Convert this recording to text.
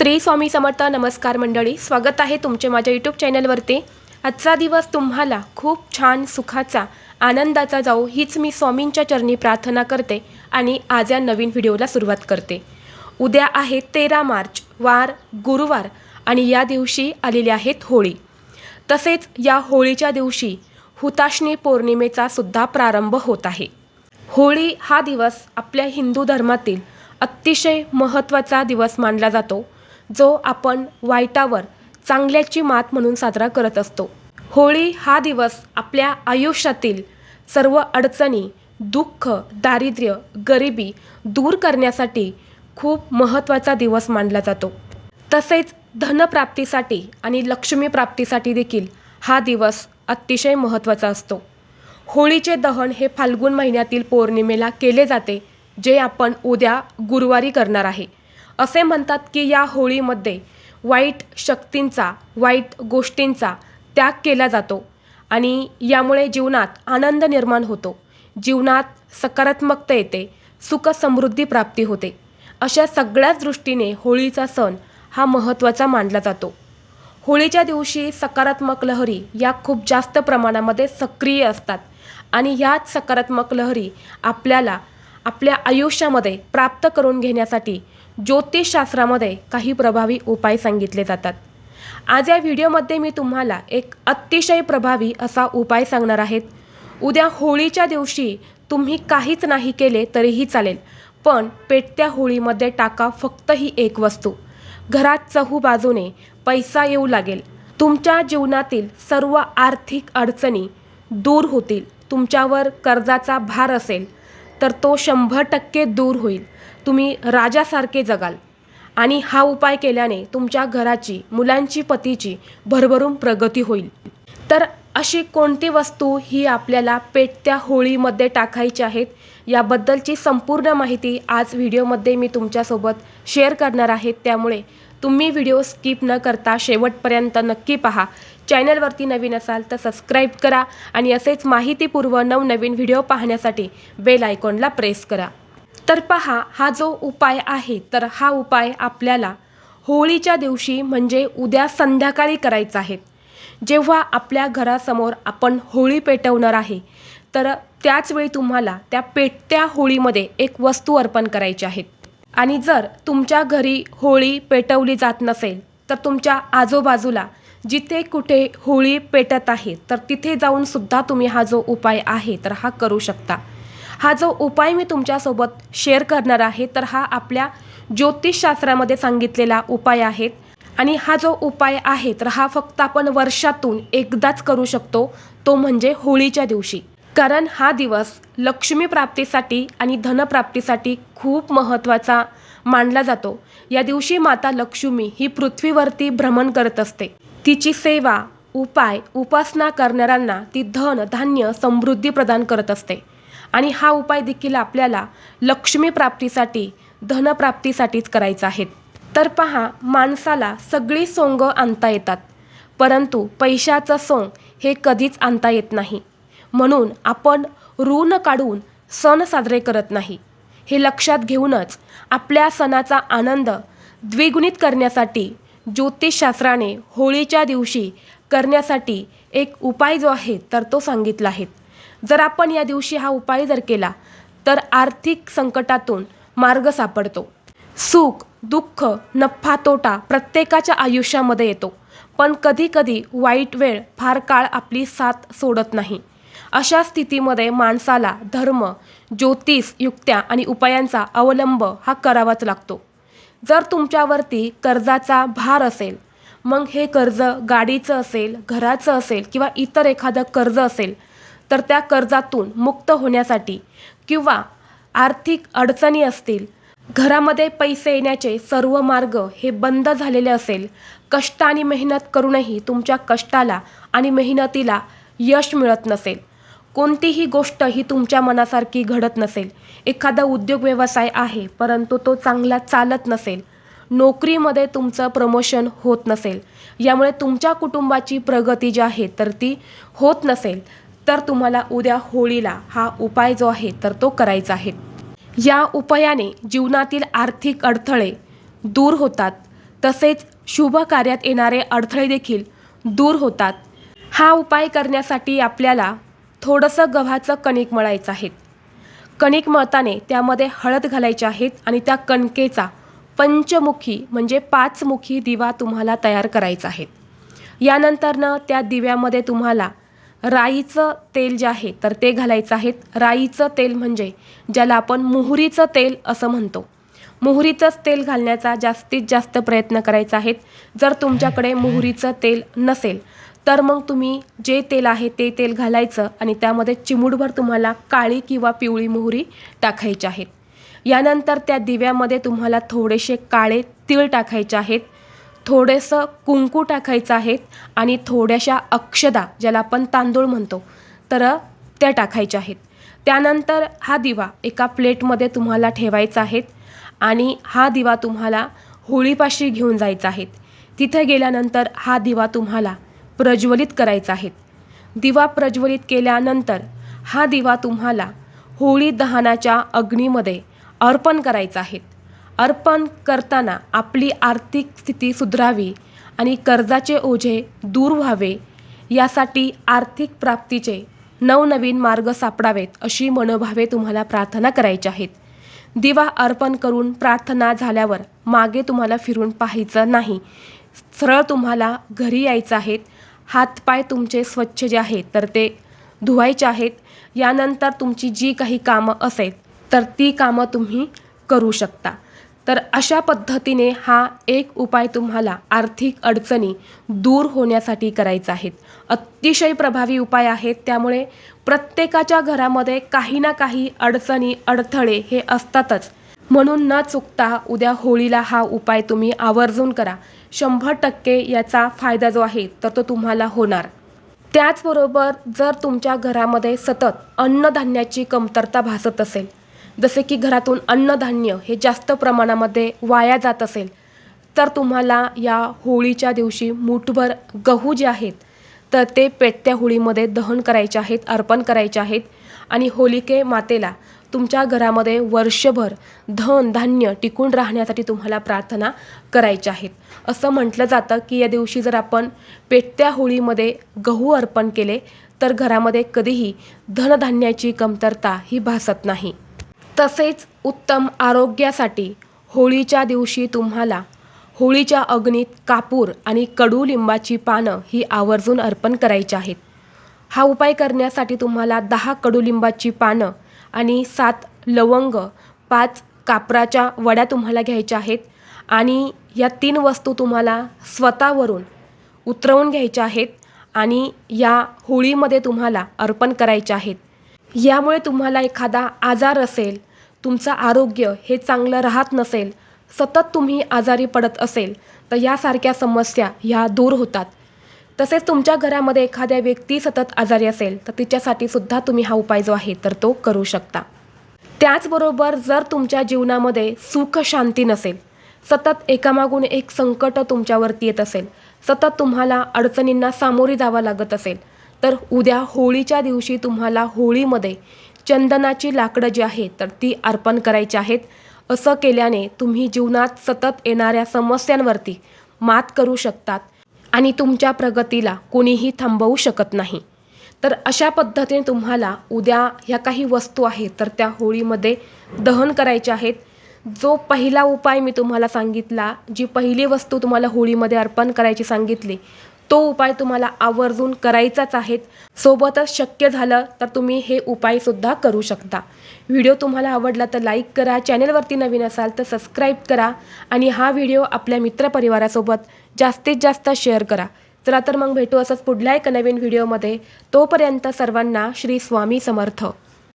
श्री स्वामी समर्थ नमस्कार मंडळी स्वागत आहे तुमचे माझ्या यूट्यूब चॅनलवरती. आजचा दिवस तुम्हाला खूप छान सुखाचा आनंदाचा जाऊ हीच मी स्वामींच्या चरणी प्रार्थना करते आणि आज या नवीन व्हिडिओला सुरुवात करते. उद्या आहे तेरा मार्च वार गुरुवार आणि या दिवशी आलेली आहेत होळी. तसेच या होळीच्या दिवशी हुताशनी पौर्णिमेचा सुद्धा प्रारंभ होत आहे. होळी हा दिवस आपल्या हिंदू धर्मातील अतिशय महत्त्वाचा दिवस मानला जातो. जो आपण वाईटावर चांगल्याची मात म्हणून साजरा करत असतो. होळी हा दिवस आपल्या आयुष्यातील सर्व अडचणी दुःख दारिद्र्य गरिबी दूर करण्यासाठी खूप महत्त्वाचा दिवस मानला जातो. तसेच धनप्राप्तीसाठी आणि लक्ष्मी प्राप्तीसाठी देखील हा दिवस अतिशय महत्त्वाचा असतो. होळीचे दहन हे फाल्गुन महिन्यातील पौर्णिमेला केले जाते जे आपण उद्या गुरुवारी करणार आहे. असे म्हणतात की या होळीमध्ये वाईट शक्तींचा वाईट गोष्टींचा त्याग केला जातो आणि यामुळे जीवनात आनंद निर्माण होतो. जीवनात सकारात्मकता येते सुख समृद्धी प्राप्ती होते. अशा सगळ्याच दृष्टीने होळीचा सण हा महत्त्वाचा मानला जातो. होळीच्या दिवशी सकारात्मक लहरी या खूप जास्त प्रमाणामध्ये सक्रिय असतात आणि ह्याच सकारात्मक लहरी आपल्याला आपल्या आयुष्यामध्ये प्राप्त करून घेण्यासाठी ज्योतिषशास्त्रामध्ये काही प्रभावी उपाय सांगितले जातात. आज या व्हिडिओमध्ये मी तुम्हाला एक अतिशय प्रभावी असा उपाय सांगणार आहेत उद्या होळीच्या दिवशी तुम्ही काहीच नाही केले तरीही चालेल पण पेटत्या होळीमध्ये टाका फक्त ही एक वस्तू. घरात चहू बाजूने पैसा येऊ लागेल. तुमच्या जीवनातील सर्व आर्थिक अडचणी दूर होतील. तुमच्यावर कर्जाचा भार असेल. तर तो शंभर टक्के दूर होईल. तुम्ही राजासारखे जगाल. आणि हा उपाय केल्याने तुमच्या घराची मुलांची पतीची भरभरून प्रगती होईल. तर अशी कोणती वस्तू ही आपल्याला पेटत्या होळीमध्ये टाकायची आहेत याबद्दलची संपूर्ण माहिती आज व्हिडिओमध्ये मी तुमच्यासोबत शेअर करणार आहे. त्यामुळे तुम्ही व्हिडिओ स्किप न करता शेवटपर्यंत नक्की पहा. चॅनलवरती नवीन असाल तर सबस्क्राईब करा आणि असेच माहितीपूर्व नवनवीन व्हिडिओ पाहण्यासाठी बेल आयकॉनला प्रेस करा. तर पहा हा जो उपाय आहे तर हा उपाय आपल्याला होळीच्या दिवशी म्हणजे उद्या संध्याकाळी करायचा आहे. जेव्हा आपल्या घरासमोर आपण होळी पेटवणार आहे तर त्याचवेळी तुम्हाला त्या पेटत्या होळीमध्ये एक वस्तू अर्पण करायची आहेत आणि जर तुमच्या घरी होळी पेटवली जात नसेल तर तुमच्या आजूबाजूला जिथे कुठे होळी पेटत आहे तर तिथे जाऊन सुद्धा तुम्ही हा जो उपाय आहे तर हा करू शकता. हा जो उपाय मी तुमच्यासोबत शेअर करणार आहे तर हा आपल्या ज्योतिषशास्त्रामध्ये सांगितलेला उपाय आहे. आणि हा जो उपाय आहे तर हा फक्त आपण वर्षातून एकदाच करू शकतो तो म्हणजे होळीच्या दिवशी. कारण हा दिवस लक्ष्मी प्राप्तीसाठी आणि धनप्राप्तीसाठी खूप महत्त्वाचा मानला जातो. या दिवशी माता लक्ष्मी ही पृथ्वीवरती भ्रमण करत असते. तिची सेवा उपाय उपासना करणाऱ्यांना ती धन धान्य समृद्धी प्रदान करत असते. आणि हा उपाय देखील आपल्याला लक्ष्मी प्राप्तीसाठी धनप्राप्तीसाठीच करायचा आहे. तर पहा माणसाला सगळी सोंग आणता येतात. परंतु पैशाचं सोंग हे कधीच आणता येत नाही. म्हणून आपण ऋण काढून सण साजरे करत नाही. हे लक्षात घेऊनच आपल्या सणाचा आनंद द्विगुणित करण्यासाठी ज्योतिषशास्त्राने होळीच्या दिवशी करण्यासाठी एक उपाय जो आहे तर तो सांगितला आहे. जर आपण या दिवशी हा उपाय जर केला तर आर्थिक संकटातून मार्ग सापडतो. सुख दुःख नफा तोटा प्रत्येकाच्या आयुष्यामध्ये येतो. पण कधीकधी वाईट वेळ फार काळ आपली साथ सोडत नाही. अशा स्थितीमध्ये माणसाला धर्म ज्योतिष युक्त्या आणि उपायांचा अवलंब हा करावाच लागतो. जर तुमच्यावरती कर्जाचा भार असेल मग हे कर्ज गाडीचं असेल घराचं असेल किंवा इतर एखादं कर्ज असेल तर त्या कर्जातून मुक्त होण्यासाठी किंवा आर्थिक अडचणी असतील घरामध्ये पैसे येण्याचे सर्व मार्ग हे बंद झालेले असेल कष्ट आणि मेहनत करूनही तुमच्या कष्टाला आणि मेहनतीला यश मिळत नसेल. कोणतीही गोष्ट ही तुमच्या मनासारखी घडत नसेल. एखादा उद्योग व्यवसाय आहे परंतु तो चांगला चालत नसेल. नोकरीमध्ये तुमचं प्रमोशन होत नसेल. यामुळे तुमच्या कुटुंबाची प्रगती जी आहे तर ती होत नसेल. तर तुम्हाला उद्या होळीला हा उपाय जो आहे तर तो करायचा आहे. या उपायाने जीवनातील आर्थिक अडथळे दूर होतात. तसेच शुभ कार्यात येणारे अडथळे देखील दूर होतात. हा उपाय करण्यासाठी आपल्याला थोडंसं गव्हाचं कणिक मळायचं आहे. कणिक मळताने त्यामध्ये हळद घालायची आहेत आणि त्या कणकेचा पंचमुखी म्हणजे पाचमुखी दिवा तुम्हाला तयार करायचा आहे. यानंतरनं त्या दिव्यामध्ये तुम्हाला राईचं तेल जे आहे तर ते घालायचं आहे. राईचं तेल म्हणजे ज्याला आपण मोहरीचं तेल असं म्हणतो. मोहरीचंच तेल घालण्याचा जास्तीत जास्त प्रयत्न करायचा आहे. जर तुमच्याकडे मोहरीचं तेल नसेल तर मग तुम्ही जे तेल आहे ते तेल घालायचं आणि त्यामध्ये चिमूटभर तुम्हाला काळी किंवा पिवळी मोहरी टाकायची आहेत. यानंतर त्या दिव्यामध्ये तुम्हाला थोडेसे काळे तीळ टाकायचे आहेत. थोडंसं कुंकू टाकायचं आहेत आणि थोड्याशा अक्षदा ज्याला आपण तांदूळ म्हणतो तर त्या टाकायच्या आहेत. त्यानंतर हा दिवा एका प्लेटमध्ये तुम्हाला ठेवायचा आहे आणि हा दिवा तुम्हाला होळीपाशी घेऊन जायचा आहे. तिथे गेल्यानंतर हा दिवा तुम्हाला प्रज्वलित करायचा आहे. दिवा प्रज्वलित केल्यानंतर हा दिवा तुम्हाला होळी दहनाच्या अग्नीमध्ये अर्पण करायचा आहे. अर्पण करताना आपली आर्थिक स्थिती सुधारावी आणि कर्जाचे ओझे दूर व्हावे यासाठी आर्थिक प्राप्तीचे नवनवीन मार्ग सापडावेत अशी मनोभावे तुम्हाला प्रार्थना करायची आहेत. दिवा अर्पण करून प्रार्थना झाल्यावर मागे तुम्हाला फिरून पाहायचं नाही. सरळ तुम्हाला घरी यायचं आहेत हातपाय तुमचे स्वच्छ जे आहेत तर ते धुवायचे आहेत. यानंतर तुमची जी काही कामं असेल तर ती कामं तुम्ही करू शकता. तर अशा पद्धतीने हा एक उपाय तुम्हाला आर्थिक अडचणी दूर होण्यासाठी करायचा आहेत अतिशय प्रभावी उपाय आहेत. त्यामुळे प्रत्येकाच्या घरामध्ये काही ना काही अडचणी अडथळे हे असतातच. म्हणून न चुकता उद्या होळीला हा उपाय तुम्ही आवर्जून करा. शंभर टक्के याचा फायदा जो आहे तर तो तुम्हाला होणार. त्याचबरोबर जर तुमच्या घरामध्ये सतत अन्नधान्याची कमतरता भासत असेल जसे की घरातून अन्नधान्य हे जास्त प्रमाणामध्ये वाया जात असेल तर तुम्हाला या होळीच्या दिवशी मूठभर गहू जे आहेत तर ते पेटत्या होळीमध्ये दहन करायचे आहेत अर्पण करायचे आहेत. आणि होलिके मातेला तुमच्या घरामध्ये वर्षभर धन धान्य टिकून राहण्यासाठी तुम्हाला प्रार्थना करायच्या आहेत. असं म्हटलं जातं की या दिवशी जर आपण पेटत्या होळीमध्ये गहू अर्पण केले तर घरामध्ये कधीही धनधान्याची कमतरता ही भासत नाही. तसेच उत्तम आरोग्यासाठी होळीच्या दिवशी तुम्हाला होळीच्या अग्नीत कापूर आणि कडुलिंबाची पानं ही आवर्जून अर्पण करायची आहेत. हा उपाय करण्यासाठी तुम्हाला दहा कडुलिंबाची पानं आणि सात लवंग पाच कापराच्या वड्या तुम्हाला घ्यायच्या आहेत आणि या तीन वस्तू तुम्हाला स्वतःवरून उतरवून घ्यायच्या आहेत आणि या होळीमध्ये तुम्हाला अर्पण करायच्या आहेत. यामुळे तुम्हाला एखादा आजार असेल तुमचं आरोग्य हे चांगलं राहत नसेल सतत तुम्ही आजारी पडत असेल तर यासारख्या समस्या ह्या दूर होतात. तसेच तुमच्या घरामध्ये एखाद्या व्यक्ती सतत आजारी असेल तर तिच्यासाठी सुद्धा तुम्ही हा उपाय जो आहे तर तो करू शकता. त्याचबरोबर जर तुमच्या जीवनामध्ये सुख शांती नसेल सतत एकामागून एक संकट तुमच्यावरती येत असेल सतत तुम्हाला अडचणींना सामोरी जावं लागत असेल तर उद्या होळीच्या दिवशी तुम्हाला होळीमध्ये चंदनाची लाकडं जी आहेत तर ती अर्पण करायची आहेत. असं केल्याने तुम्ही जीवनात सतत येणाऱ्या समस्यांवरती मात करू शकतात आणि तुमच्या प्रगतीला कोणीही थांबवू शकत नाही. तर अशा पद्धतीने तुम्हाला उद्या ह्या काही वस्तू आहेत तर त्या होळीमध्ये दहन करायच्या आहेत. जो पहिला उपाय मी तुम्हाला सांगितला जी पहिली वस्तू तुम्हाला होळीमध्ये अर्पण करायची सांगितली तो उपाय तुम्हाला आवर्जून करायचाच आहेत सोबतच शक्य झालं तर तुम्ही हे उपायसुद्धा करू शकता. व्हिडिओ तुम्हाला आवडला तर लाईक करा चॅनलवरती नवीन असाल तर सबस्क्राईब करा आणि हा व्हिडिओ आपल्या मित्रपरिवारासोबत जास्तीत जास्त शेअर करा. चला तर मग भेटू असंच पुढल्या एका नवीन व्हिडिओमध्ये. तोपर्यंत सर्वांना श्री स्वामी समर्थ.